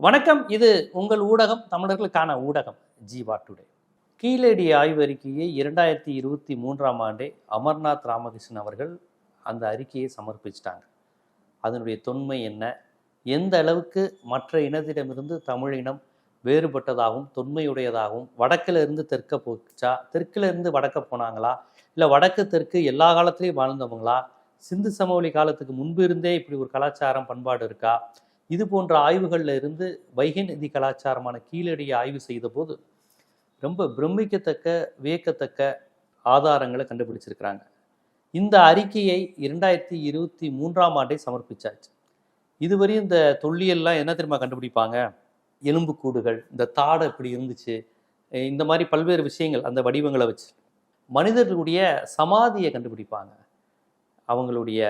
வணக்கம். இது உங்கள் ஊடகம் தமிழர்களுக்கான ஊடகம் ஜீவா டுடே. கீழடி ஆய்வறிக்கையை இரண்டாயிரத்தி இருபத்தி மூன்றாம் ஆண்டே அமர்நாத் ராமகிருஷ்ணன் அவர்கள் அந்த அறிக்கையை சமர்ப்பிச்சிட்டாங்க. அதனுடைய தொன்மை என்ன? எந்த அளவுக்கு மற்ற இனத்திடமிருந்து தமிழ் இனம் வேறுபட்டதாகவும் தொன்மையுடையதாகவும் வடக்கிலிருந்து தெற்க போச்சா தெற்கிலிருந்து வடக்க போனாங்களா? இல்லை வடக்கு தெற்கு எல்லா காலத்திலையும் வாழ்ந்தவங்களா? சிந்து சமவெளி காலத்துக்கு முன்பு இருந்தே இப்படி ஒரு கலாச்சாரம் பண்பாடு இருக்கா? இது போன்ற ஆய்வுகளில் இருந்து வைகை நிதி கலாச்சாரமான கீழடியை ஆய்வு செய்தபோது ரொம்ப பிரமிக்கத்தக்க வியக்கத்தக்க ஆதாரங்களை கண்டுபிடிச்சிருக்கிறாங்க. இந்த அறிக்கையை இரண்டாயிரத்தி இருபத்தி மூன்றாம் ஆண்டை சமர்ப்பிச்சாச்சு. இதுவரையும் இந்த தொல்லியல்லாம் என்ன தெரியுமா கண்டுபிடிப்பாங்க? எலும்புக்கூடுகள் இந்த தாடை இப்படி இருந்துச்சு இந்த மாதிரி பல்வேறு விஷயங்கள் அந்த வடிவங்களை வச்சு. மனிதர்களுடைய சமாதியை கண்டுபிடிப்பாங்க. அவங்களுடைய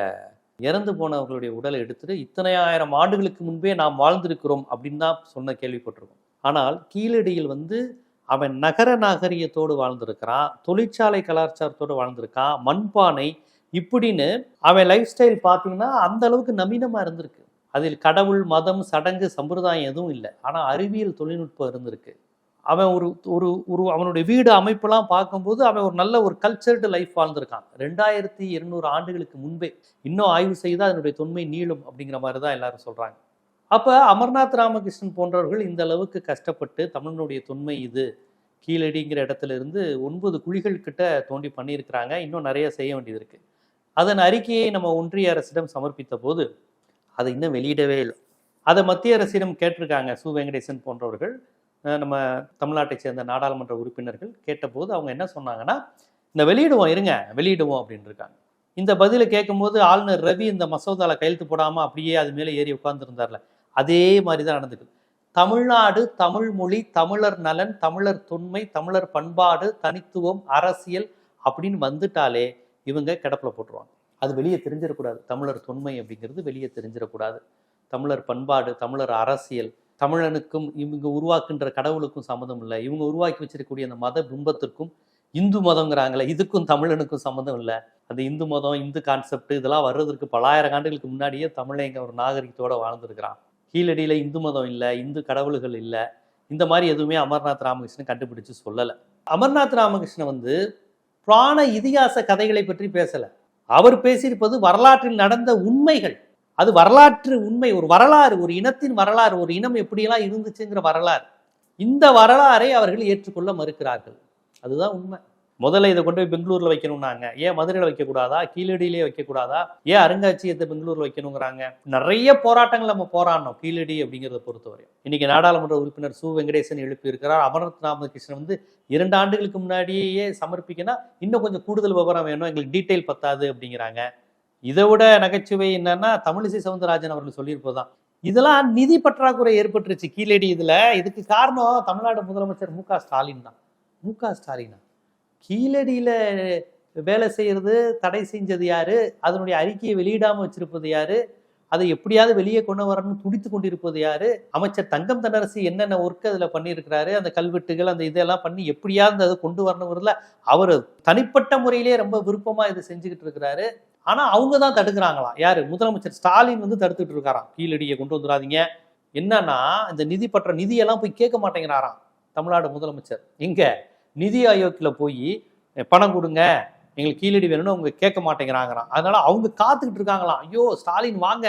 இறந்து போனவர்களுடைய உடலை எடுத்துட்டு இத்தனை ஆயிரம் ஆண்டுகளுக்கு முன்பே நாம் வாழ்ந்திருக்கிறோம் அப்படின்னு தான் சொன்ன கேள்விப்பட்டிருக்கோம். ஆனால் கீழடியில் வந்து அவன் நகர நாகரிகத்தோடு வாழ்ந்திருக்கிறான் தொழிற்சாலை கலாச்சாரத்தோடு வாழ்ந்திருக்கான் மண்பானை இப்படின்னு அவன் லைஃப் ஸ்டைல் பார்த்தீங்கன்னா அந்த அளவுக்கு நவீனமாக இருந்திருக்கு. அதில் கடவுள் மதம் சடங்கு சம்பிரதாயம் எதுவும் இல்லை. ஆனால் அறிவியல் தொழில்நுட்பம் இருந்திருக்கு. அவன் ஒரு ஒரு ஒரு அவனுடைய வீடு அமைப்பெல்லாம் பார்க்கும்போது அவன் ஒரு நல்ல ஒரு கல்ச்சர்டு லைஃப் வாழ்ந்திருக்கான். ரெண்டாயிரத்தி இருநூறு ஆண்டுகளுக்கு முன்பே இன்னும் ஆய்வு செய்தால் அதனுடைய தொன்மை நீளும் அப்படிங்கிற மாதிரி தான் எல்லாரும் சொல்கிறாங்க அப்போ அமர்நாத் ராமகிருஷ்ணன் போன்றவர்கள் இந்த அளவுக்கு கஷ்டப்பட்டு தமிழனுடைய தொன்மை இது. கீழடிங்கிற இடத்துல இருந்து ஒன்பது குழிகள் கிட்ட தோண்டி பண்ணியிருக்கிறாங்க. இன்னும் நிறைய செய்ய வேண்டியது இருக்கு அதன் அறிக்கையை நம்ம ஒன்றிய அரசிடம் சமர்ப்பித்த போது அதை இன்னும் வெளியிடவே இல்லை. அதை மத்திய அரசிடம் கேட்டிருக்காங்க சு. வெங்கடேசன் போன்றவர்கள். நம்ம தமிழ்நாட்டை சேர்ந்த நாடாளுமன்ற உறுப்பினர்கள் கேட்டபோது அவங்க என்ன சொன்னாங்கன்னா இந்த வெளியிடுவோம் இருங்க வெளியிடுவோம் அப்படின்னு இருக்காங்க. இந்த பதிலை கேட்கும்போது ஆளுநர் ரவி இந்த மசோதாவில் கையெழுத்து போடாமல் அப்படியே அது மேலே ஏறி உட்கார்ந்துருந்தார்ல அதே மாதிரி தான் நடந்துக்குது. தமிழ்நாடு தமிழ் மொழி தமிழர் நலன் தமிழர் தொன்மை தமிழர் பண்பாடு தனித்துவம் அரசியல் அப்படின்னு வந்துட்டாலே இவங்க கிடப்பில் போட்டுருவாங்க. அது வெளியே தெரிஞ்சிடக்கூடாது. தமிழர் தொன்மை அப்படிங்கிறது வெளியே தெரிஞ்சிடக்கூடாது. தமிழர் பண்பாடு தமிழர் அரசியல் தமிழனுக்கும் இவங்க உருவாக்குன்ற கடவுளுக்கும் சம்மந்தம் இல்லை. இவங்க உருவாக்கி வச்சிருக்கக்கூடிய அந்த மத பிம்பத்திற்கும் இந்து மதங்கிறாங்களே இதுக்கும் தமிழனுக்கும் சம்மந்தம் இல்லை. அந்த இந்து மதம் இந்து கான்செப்ட் இதெல்லாம் வர்றதுக்கு பலாயிரம் ஆண்டுகளுக்கு முன்னாடியே தமிழங்க ஒரு நாகரிகத்தோடு வாழ்ந்துருக்கிறான். கீழடியில் இந்து மதம் இல்லை இந்து கடவுள்கள் இல்லை. இந்த மாதிரி எதுவுமே அமர்நாத் ராமகிருஷ்ணன் கண்டுபிடிச்சு சொல்லலை. அமர்நாத் ராமகிருஷ்ணன் வந்து புராண இதிகாச கதைகளை பற்றி பேசலை. அவர் பேசியிருப்பது வரலாற்றில் நடந்த உண்மைகள். அது வரலாற்று உண்மை ஒரு வரலாறு ஒரு இனத்தின் வரலாறு ஒரு இனம் எப்படியெல்லாம் இருந்துச்சுங்கிற வரலாறு இந்த வரலாறை அவர்கள் ஏற்றுக்கொள்ள மறுக்கிறார்கள். அதுதான் உண்மை. முதல்ல இதை கொண்டு போய் பெங்களூர்ல வைக்கணும்னாங்க. ஏன் மதுரையில் வைக்கக்கூடாதா? கீழடியிலே வைக்கக்கூடாதா? ஏன் அருங்காட்சியகத்தை பெங்களூர்ல வைக்கணுங்கிறாங்க? நிறைய போராட்டங்கள் நம்ம போராடணும் கீழடி அப்படிங்கிறத பொறுத்தவரை இன்னைக்கு நாடாளுமன்ற உறுப்பினர் சு. வெங்கடேசன் எழுப்பியிருக்கிறார். அமர்நாத் ராமகிருஷ்ணன் வந்து இரண்டு ஆண்டுகளுக்கு முன்னாடியே சமர்ப்பிக்கனா இன்னும் கொஞ்சம் கூடுதல் விவரம் வேணும். எங்களுக்கு டீட்டெயில் பத்தாது அப்படிங்கிறாங்க. இதை விட நகைச்சுவை என்னன்னா தமிழிசை சவுந்தரராஜன் அவர்கள் சொல்லியிருப்பதுதான். இதெல்லாம் நிதி பற்றாக்குறை ஏற்பட்டுருச்சு. கீழடி இதுல. இதுக்கு காரணம் தமிழ்நாடு முதலமைச்சர் மு க ஸ்டாலின் தான். மு க ஸ்டாலினா. கீழடியில வேலை செய்யறது தடை செஞ்சது யாரு? அதனுடைய அறிக்கையை வெளியிடாம வச்சிருப்பது யாரு? அதை எப்படியாவது வெளியே கொண்டு வரணும்னு துடித்து கொண்டிருப்பது யாரு? அமைச்சர் தங்கம் தென்னரசு என்னென்ன ஒர்க் அதில் பண்ணியிருக்கிறாரு? அந்த கல்வெட்டுகள் அந்த இதெல்லாம் பண்ணி எப்படியாவது அதை கொண்டு வரணுங்கிறதுல அவர் தனிப்பட்ட முறையிலே ரொம்ப விருப்பமாக இதை செஞ்சுக்கிட்டு இருக்கிறாரு. ஆனால் அவங்க தான் தடுக்கிறாங்களாம் யார்? முதலமைச்சர் ஸ்டாலின் வந்து தடுத்துட்டு இருக்காராம். கீழடியை கொண்டு வந்துடாதீங்க. என்னன்னா இந்த நிதி பற்ற நிதியெல்லாம் போய் கேட்க மாட்டேங்கிறாராம் தமிழ்நாடு முதலமைச்சர். இங்கே நிதி ஆயோக்கில் போய் பணம் கொடுங்க. எங்களுக்கு கீழடி வேணும்னு அவங்க கேட்க மாட்டேங்கிறாங்களாம் அதனால அவங்க காத்துக்கிட்டு இருக்காங்களாம். ஐயோ ஸ்டாலின் வாங்க.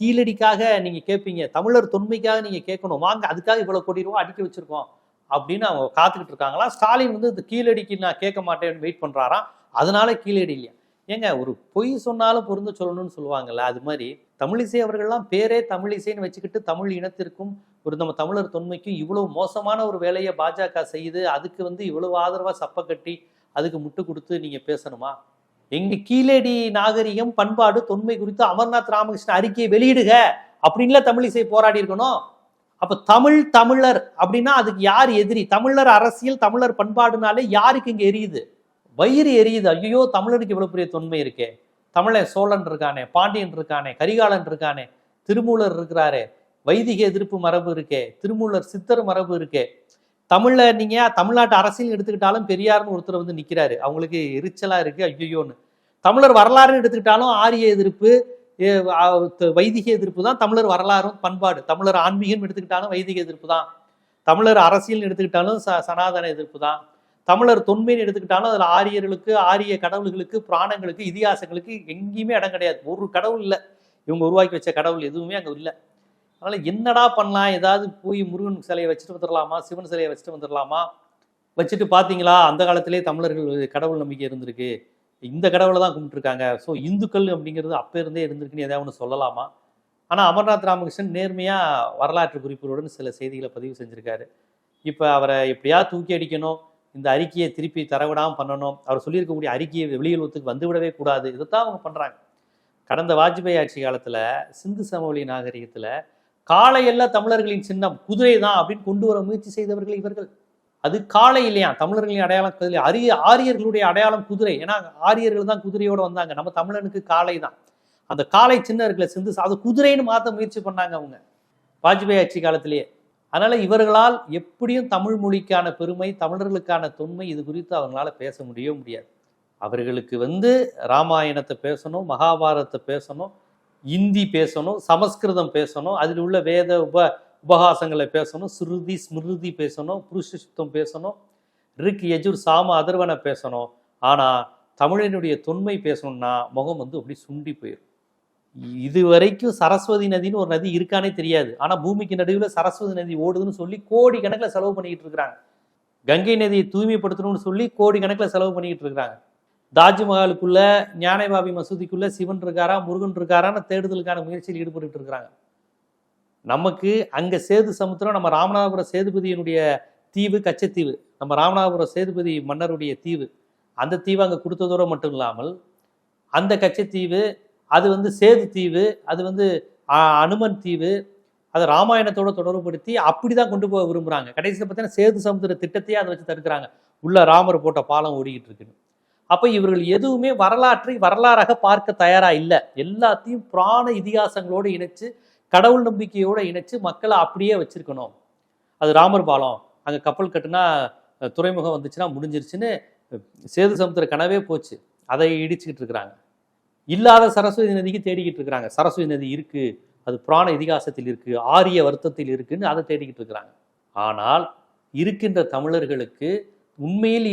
கீழடிக்காக நீங்கள் கேட்பீங்க தமிழர் தொன்மைக்காக நீங்கள் கேட்கணும். வாங்க அதுக்காக இவ்வளோ கோடி ரூபா அடிக்க வச்சிருக்கோம். அப்படின்னு அவங்க காத்துக்கிட்டு இருக்காங்களா? ஸ்டாலின் வந்து இந்த கீழடிக்கு நான் கேட்க மாட்டேன்னு வெயிட் பண்ணுறாராம் அதனால கீழடி இல்லையா? ஏங்க ஒரு பொய் சொன்னாலும் பொருந்து சொல்லணும்னு சொல்லுவாங்கல்ல அது மாதிரி தமிழிசை அவர்கள்லாம் பேரே தமிழிசைன்னு வச்சுக்கிட்டு தமிழ் இனத்திற்கும் ஒரு நம்ம தமிழர் தொன்மைக்கும் இவ்வளவு மோசமான ஒரு வேலையை பாஜக செய்யுது அதுக்கு வந்து இவ்வளவு ஆதரவா சப்ப கட்டி அதுக்கு முட்டு கொடுத்து நீங்க பேசணுமா? எங்க கீழடி நாகரிகம் பண்பாடு தொன்மை குறித்து அமர்நாத் ராமகிருஷ்ணன் அறிக்கையை வெளியிடுக அப்படின்ல தமிழிசை போராடி இருக்கணும். அப்ப தமிழ் தமிழர் அப்படின்னா அதுக்கு யார் எதிரி? தமிழர் அரசியல் தமிழர் பண்பாடுனாலே யாருக்கு இங்க எரியுது? வயிறு எரியுது. ஐயோ தமிழருக்கு இவ்வளவு பெரிய தொன்மை இருக்கே. தமிழன் சோழன் இருக்கானே பாண்டியன் இருக்கானே கரிகாலன் இருக்கானே திருமூலர் இருக்கிறாரே. வைதிக எதிர்ப்பு மரபு இருக்கே திருமூலர் சித்தர் மரபு இருக்கே. தமிழ்ல நீங்க தமிழ்நாட்டு அரசியல் எடுத்துக்கிட்டாலும் பெரியார்னு ஒருத்தர் வந்து நிக்கிறாரு. அவங்களுக்கு எரிச்சலா இருக்கு ஐயோன்னு தமிழர் வரலாறுன்னு எடுத்துக்கிட்டாலும் ஆரிய எதிர்ப்பு வைதிக எதிர்ப்பு தான் தமிழர் வரலாறும் பண்பாடு. தமிழர் ஆன்மீகம் எடுத்துக்கிட்டாலும் வைதிக எதிர்ப்பு தான். தமிழர் அரசியல் எடுத்துக்கிட்டாலும் ச சனாதன எதிர்ப்பு தான். தமிழர் தொன்மைன்னு எடுத்துக்கிட்டாலும் அதில் ஆரியர்களுக்கு ஆரிய கடவுள்களுக்கு புராணங்களுக்கு இதிகாசங்களுக்கு எங்கேயுமே இடம் கிடையாது. ஒரு கடவுள் இல்லை. இவங்க உருவாக்கி வச்ச கடவுள் எதுவுமே அங்கே இல்லை. அதனால் என்னடா பண்ணலாம்? ஏதாவது போய் முருகன் சிலையை வச்சுட்டு வந்துடலாமா சிவன் சிலையை வச்சுட்டு வந்துடலாமா வச்சுட்டு பார்த்தீங்களா அந்த காலத்திலே தமிழர்கள் கடவுள் நம்பிக்கை இருந்திருக்கு. இந்த கடவுளை தான் கும்பிட்டுருக்காங்க. ஸோ இந்துக்கள் அப்படிங்கிறது அப்போ இருந்தே இருந்திருக்குன்னு எதாவது ஒன்று சொல்லலாமா? ஆனால் அமர்நாத் ராமகிருஷ்ணன் நேர்மையாக வரலாற்று குறிப்புகளுடன் சில செய்திகளை பதிவு செஞ்சுருக்காரு. இப்போ அவரை எப்படியா தூக்கி அடிக்கணும். இந்த அறிக்கையை திருப்பி தரவிடாமல் பண்ணணும். அவர் சொல்லியிருக்கக்கூடிய அறிக்கையை வெளியுறவுத்துக்கு வந்துவிடவே கூடாது. இதைத்தான் அவங்க பண்ணுறாங்க கடந்த வாஜ்பாய் ஆட்சி காலத்தில் சிந்து சமவெளி நாகரிகத்தில் காளையெல்லாம் தமிழர்களின் சின்னம் குதிரை தான் அப்படின்னு கொண்டு வர முயற்சி செய்தவர்கள் இவர்கள். அது காளை இல்லையா? தமிழர்களின் அடையாளம் குதிரை அரிய ஆரியர்களுடைய அடையாளம் குதிரை. ஏன்னா ஆரியர்கள் தான் குதிரையோடு வந்தாங்க. நம்ம தமிழனுக்கு காளை தான். அந்த காளை சின்ன இருக்குல்ல சிந்து அது குதிரைன்னு மாற்ற முயற்சி பண்ணாங்க அவங்க. வாஜ்பாய் ஆட்சி காலத்திலேயே. அதனால் இவர்களால் எப்படியும் தமிழ் மொழிக்கான பெருமை தமிழர்களுக்கான தொன்மை இது குறித்து அவங்களால பேச முடியவே முடியாது. அவர்களுக்கு வந்து ராமாயணத்தை பேசணும் மகாபாரதத்தை பேசணும் இந்தி பேசணும் சமஸ்கிருதம் பேசணும் அதில் உள்ள வேத உப உபகாசங்களை பேசணும் ஸ்ருதி ஸ்மிருதி பேசணும் புருஷ சுத்தம் பேசணும் ரிக் எஜுர் சாம அதர்வனை பேசணும். ஆனால் தமிழனுடைய தொன்மை பேசணும்னா முகம் வந்து அப்படி சுண்டி போயிடும் இது வரைக்கும் சரஸ்வதி நதின்னு ஒரு நதி இருக்கானே தெரியாது. ஆனால் பூமிக்கு நடுவில் சரஸ்வதி நதி ஓடுதுன்னு சொல்லி கோடி கணக்கில் செலவு பண்ணிக்கிட்டு இருக்கிறாங்க. கங்கை நதியை தூய்மைப்படுத்தணும்னு சொல்லி கோடி கணக்கில் செலவு பண்ணிக்கிட்டு இருக்கிறாங்க. தாஜ்மஹாலுக்குள்ள ஞானபாபி மசூதிக்குள்ள சிவன் இருக்காரா முருகன் இருக்காரான்னு தேடுதலுக்கான முயற்சியில் ஈடுபட்டு இருக்கிறாங்க. நமக்கு அங்கே சேது சமுத்திரம் நம்ம ராமநாதபுரம் சேதுபதியினுடைய தீவு கச்சத்தீவு. நம்ம ராமநாதபுரம் சேதுபதி மன்னருடைய தீவு. அந்த தீவு அங்கே கொடுத்ததோடு மட்டும் இல்லாமல் அந்த கச்சத்தீவு அது வந்து சேது தீவு அது வந்து அனுமன் தீவு அதை ராமாயணத்தோட தொடர்புபடுத்தி அப்படி தான் கொண்டு போக விரும்புகிறாங்க கடைசியில் பார்த்தீங்கன்னா சேது சமுத்திர திட்டத்தையே அதை வச்சு தடுக்கிறாங்க. உள்ள ராமர் போட்ட பாலம் ஓடிக்கிட்டு இருக்குன்னு அப்போ இவர்கள் எதுவுமே வரலாற்றை வரலாறாக பார்க்க தயாராக இல்லை. எல்லாத்தையும் புராண இதிகாசங்களோடு இணைச்சு கடவுள் நம்பிக்கையோடு இணைச்சு மக்களை அப்படியே வச்சிருக்கணும். அது ராமர் பாலம். அங்கே கப்பல் கட்டுனா துறைமுகம் வந்துச்சுன்னா முடிஞ்சிருச்சுன்னு சேது சமுத்திர கனவே போச்சு. அதை இடிச்சுக்கிட்டு இருக்கிறாங்க. இல்லாத சரஸ்வதி நதிக்கு தேடிக்கிட்டு இருக்கிறாங்க. சரஸ்வதி நதி இருக்கு அது புராண இதிகாசத்தில் இருக்கு ஆரிய வருத்தத்தில் இருக்குன்னு அதை தேடிக்கிட்டு இருக்கிறாங்க. ஆனால் இருக்கின்ற தமிழர்களுக்கு உண்மையில்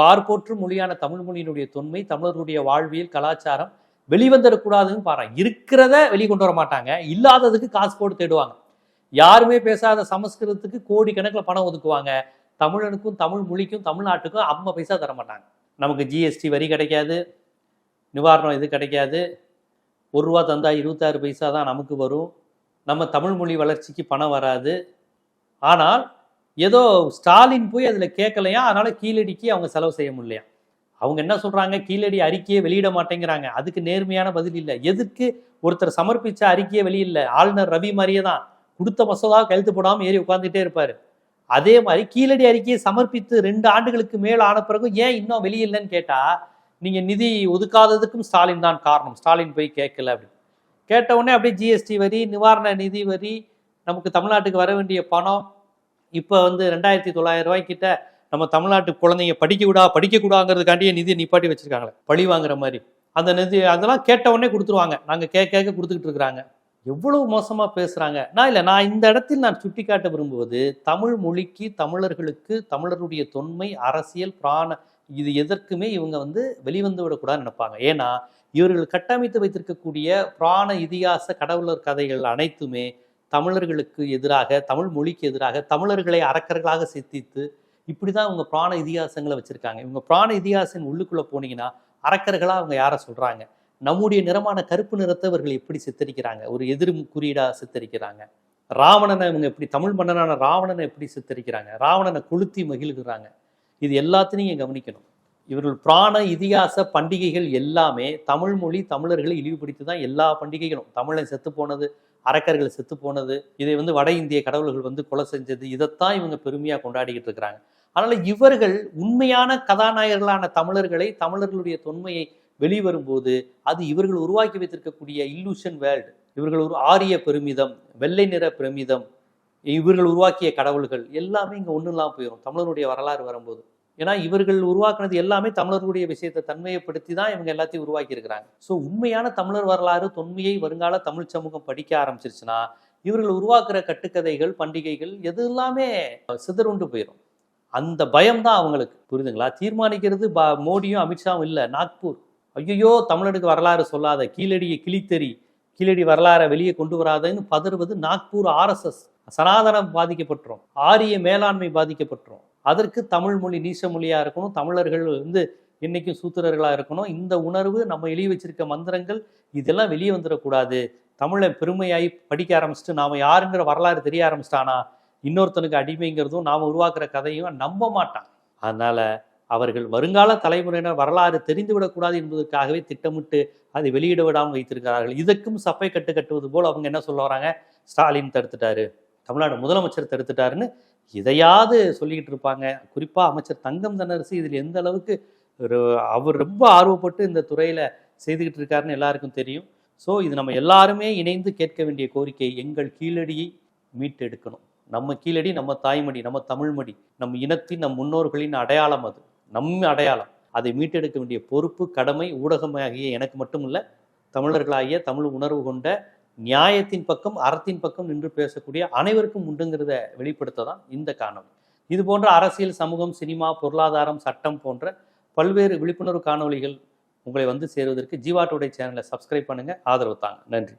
பார்ப்போற்று மொழியான தமிழ் மொழியினுடைய தொன்மை தமிழர்களுடைய வாழ்வியல் கலாச்சாரம் வெளிவந்துடக்கூடாதுன்னு பாருங்க. இருக்கிறத வெளிக்கொண்டு வர மாட்டாங்க இல்லாததுக்கு காசு போட்டு தேடுவாங்க. யாருமே பேசாத சமஸ்கிருதத்துக்கு கோடி கணக்கில் பணம் ஒதுக்குவாங்க. தமிழனுக்கும் தமிழ் மொழிக்கும் தமிழ்நாட்டுக்கும் அம்ம பைசா தர மாட்டாங்க நமக்கு ஜிஎஸ்டி வரி கிடைக்காது. நிவாரணம் எதுவும் கிடைக்காது. ஒரு ரூபா தந்தால் இருபத்தாறு பைசா தான் நமக்கு வரும். நம்ம தமிழ் மொழி வளர்ச்சிக்கு பணம் வராது. ஆனால் ஏதோ ஸ்டாலின் போய் அதில் கேட்கலையா அதனால் கீழடிக்கு அவங்க செலவு செய்ய முடியலையா? அவங்க என்ன சொல்கிறாங்க கீழடி அறிக்கையை வெளியிட மாட்டேங்கிறாங்க. அதுக்கு நேர்மையான பதில் இல்லை. எதுக்கு? ஒருத்தர் சமர்ப்பித்த அறிக்கையை வெளியில்ல. ஆளுநர் ரவி மாதிரியே தான். கொடுத்த மசோதா கழுத்து போடாமல் ஏறி உட்காந்துட்டே இருப்பார். அதே மாதிரி கீழடி அறிக்கையை சமர்ப்பித்து ரெண்டு ஆண்டுகளுக்கு மேல் ஆன பிறகு ஏன் இன்னும் வெளியில்லைன்னு கேட்டால் நீங்கள் நிதி ஒதுக்காததுக்கும் ஸ்டாலின் தான் காரணம். ஸ்டாலின் போய் கேட்கல அப்படின்னு கேட்ட உடனே அப்படியே ஜிஎஸ்டி வரி நிவாரண நிதி வரி நமக்கு தமிழ்நாட்டுக்கு வர வேண்டிய பணம் இப்போ வந்து ரெண்டாயிரத்தி தொள்ளாயிரம் ரூபாய்க்கிட்ட நம்ம தமிழ்நாட்டு குழந்தைங்க படிக்க கூடா படிக்க கூடாங்கிறதுக்காண்டியே நிதியை நிப்பாட்டி வச்சுருக்காங்களே. பழி வாங்குற மாதிரி. அந்த நிதி அதெல்லாம் கேட்டவுடனே கொடுத்துருவாங்க. நாங்கள் கேட்க கேட்க கொடுத்துக்கிட்டு இருக்கிறாங்க. எவ்வளவு மோசமாக பேசுகிறாங்க நான் இல்லை நான் இந்த இடத்தில் நான் சுட்டிக்காட்ட விரும்புவது தமிழ் மொழிக்கு தமிழர்களுக்கு தமிழருடைய தொன்மை அரசியல் பிராண இது எதற்குமே இவங்க வந்து வெளிவந்து விடக்கூடாதுன்னு நினைப்பாங்க. ஏன்னா இவர்கள் கட்டமைத்து வைத்திருக்கக்கூடிய புராண இதிகாச கடவுளர் கதைகள் அனைத்துமே தமிழர்களுக்கு எதிராக தமிழ் மொழிக்கு எதிராக தமிழர்களை அரக்கர்களாக சித்தித்து இப்படி தான் இவங்க புராண இதிகாசங்களை வச்சுருக்காங்க. இவங்க புராண இதிகாசம் உள்ளுக்குள்ளே போனீங்கன்னா அறக்கர்களாக அவங்க யாரை சொல்கிறாங்க நம்முடைய நிறமான கருப்பு நிறத்தை இவர்கள் எப்படி சித்தரிக்கிறாங்க? ஒரு எதிர் குறியீடாக சித்தரிக்கிறாங்க. ராவணனை இவங்க எப்படி தமிழ் மன்னனான ராவணனை எப்படி சித்தரிக்கிறாங்க? ராவணனை கொளுத்தி மகிழ்கிறாங்க. இது எல்லாத்தையும் நீங்கள் கவனிக்கணும். இவர்கள் புராண இதிகாச பண்டிகைகள் எல்லாமே தமிழ் மொழி தமிழர்களை இழிவுபடுத்தி தான் எல்லா பண்டிகைகளும். தமிழன் செத்து போனது அரக்கர்கள் செத்து போனது இதை வந்து வட இந்திய கடவுள்கள் வந்து கொலை செஞ்சது இதைத்தான் இவங்க பெருமையாக கொண்டாடிக்கிட்டு இருக்கிறாங்க. அதனால் இவர்கள் உண்மையான கதாநாயகர்களான தமிழர்களை தமிழர்களுடைய தொன்மையை வெளிவரும்போது அது இவர்கள் உருவாக்கி வைத்திருக்கக்கூடிய இல்லூஷன் வேர்ல்டு இவர்கள் ஒரு ஆரிய பெருமிதம் வெள்ளை நிற பிரமிதம் இவர்கள் உருவாக்கிய கடவுள்கள் எல்லாமே இங்கே ஒன்றும் இல்லாமல் போயிடும் தமிழருடைய வரலாறு வரும்போது. ஏன்னா இவர்கள் உருவாக்குனது எல்லாமே தமிழர்களுடைய விஷயத்தை தன்மையப்படுத்தி தான் இவங்க எல்லாத்தையும் உருவாக்கி இருக்கிறாங்க ஸோ உண்மையான தமிழர் வரலாறு தொன்மையை வருங்கால தமிழ் சமூகம் படிக்க ஆரம்பிச்சிருச்சுன்னா இவர்கள் உருவாக்குற கட்டுக்கதைகள் பண்டிகைகள் எது எல்லாமே சிதறுண்டு போயிடும் அந்த பயம் தான் அவங்களுக்கு. புரியுதுங்களா? தீர்மானிக்கிறது பா மோடியும் அமித்ஷாவும் இல்லை. நாக்பூர். ஐயோ தமிழனுக்கு வரலாறு சொல்லாத கீழடியை கிழித்தறி கீழடி வரலாறை வெளியே கொண்டு வராதன்னு பதறுவது நாக்பூர் ஆர்எஸ்எஸ் சனாதனம் பாதிக்கப்பட்டுரும் ஆரிய மேலாண்மை பாதிக்கப்பட்டுரும். அதற்கு தமிழ் மொழி நீச மொழியாக இருக்கணும் தமிழர்கள் வந்து இன்னைக்கும் சூத்திரர்களாக இருக்கணும். இந்த உணர்வு நம்ம எழுதி வச்சிருக்க மந்திரங்கள் இதெல்லாம் வெளியே வந்துடக்கூடாது தமிழை பெருமையாகி படிக்க ஆரம்பிச்சுட்டு நாம யாருங்கிற வரலாறு தெரிய ஆரம்பிச்சிட்டானா இன்னொருத்தனுக்கு அடிமைங்கிறதும் நாம் உருவாக்குற கதையும் நம்ப மாட்டான். அதனால அவர்கள் வருங்கால தலைமுறையினர் வரலாறு தெரிந்து விடக்கூடாது என்பதற்காகவே திட்டமிட்டு அதை வெளியிட விடாமல் வைத்திருக்கிறார்கள். இதற்கும் சப்பை கட்டு கட்டுவது போல் அவங்க என்ன சொல்ல வராங்க? ஸ்டாலின் தடுத்துட்டாரு. தமிழ்நாடு முதலமைச்சர் தடுத்துட்டாருன்னு இதையாவது சொல்லிக்கிட்டு இருப்பாங்க. குறிப்பாக அமைச்சர் தங்கம் தன்னரசு இதில் எந்த அளவுக்கு ஒரு அவர் ரொம்ப ஆர்வப்பட்டு இந்த துறையில் செய்துக்கிட்டு இருக்காருன்னு எல்லாருக்கும் தெரியும். ஸோ இது நம்ம எல்லாருமே இணைந்து கேட்க வேண்டிய கோரிக்கை எங்கள் கீழடியை மீட்டெடுக்கணும். நம்ம கீழடி நம்ம தாய்மடி நம்ம தமிழ்மடி நம் இனத்தின் நம் முன்னோர்களின் அடையாளம் அது. நம் அடையாளம். அதை மீட்டெடுக்க வேண்டிய பொறுப்பு கடமை ஊடகமாகிய எனக்கு மட்டுமல்ல தமிழர்களாகிய தமிழ் உணர்வு கொண்ட நியாயத்தின் பக்கம் அறத்தின் பக்கம் நின்று பேசக்கூடிய அனைவருக்கும் உண்டுங்கிறத வெளிப்படுத்த தான் இந்த காணொலி இது போன்ற அரசியல் சமூகம் சினிமா பொருளாதாரம் சட்டம் போன்ற பல்வேறு விழிப்புணர்வு காணொளிகள் உங்களை வந்து சேருவதற்கு ஜீவா சேனலை சப்ஸ்கிரைப் பண்ணுங்க. ஆதரவு தாங்க. நன்றி.